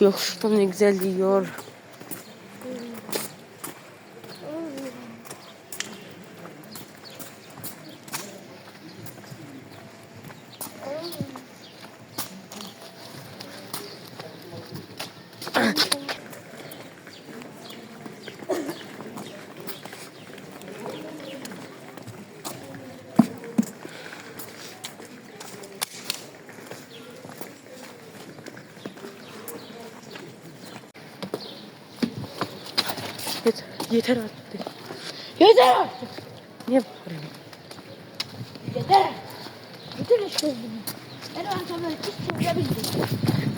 Yokuştan ne güzel yiyor. Yeter, yeter artık. Yeter artık. Niye bağırıyorsun? Yeter. Yeter işte bunu. Ben o akşamları hiç çözebildim.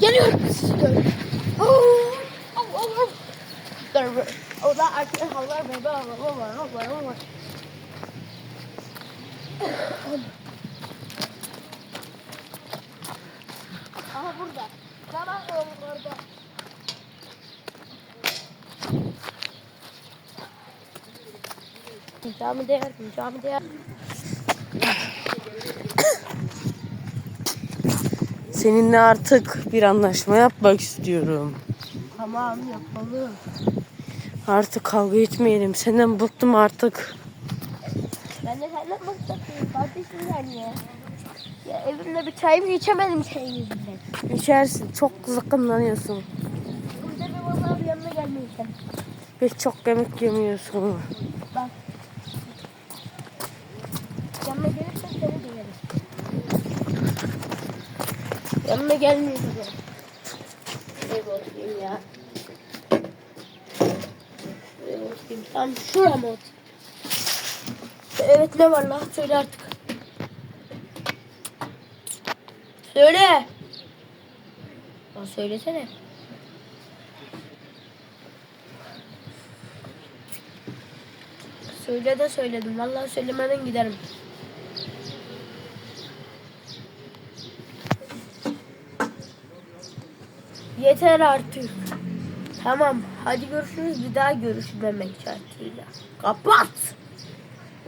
Geliyorum sizi gör. Allah Allah. Dur. O da artık havlar bebe havlar havlar havlar havlar. Aha burada. Tamam oğlum orada. Camide yardım, camide yardım. Seninle artık bir anlaşma yapmak istiyorum. Tamam yapalım. Artık kavga etmeyelim. Senden bıktım artık. Ben de senden bakacağım. Kardeşim sen ya. Ya evimde bir çayımı içemedim senin yüzünden. İçersin. Çok zıkkımlanıyorsun. Burada bir vallahi yanına gelmiyorsun. Ve çok yemek yemiyorsun. Bak. Yanına gelirsen seni döverim. Yanına gelmiyorsun. Şuraya oturayım ya. Şuraya oturayım. Sen şuraya mı? Evet ne var lan? Söyle artık. Söyle. Ya söylesene. Söyle de söyledim. Vallahi söylemeden giderim. Yeter artık. Tamam. Hadi görüşürüz. Bir daha görüşmemek şartıyla. Kapat.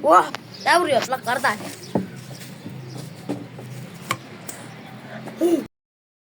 Oh. Ne vuruyorsun lan kardeş?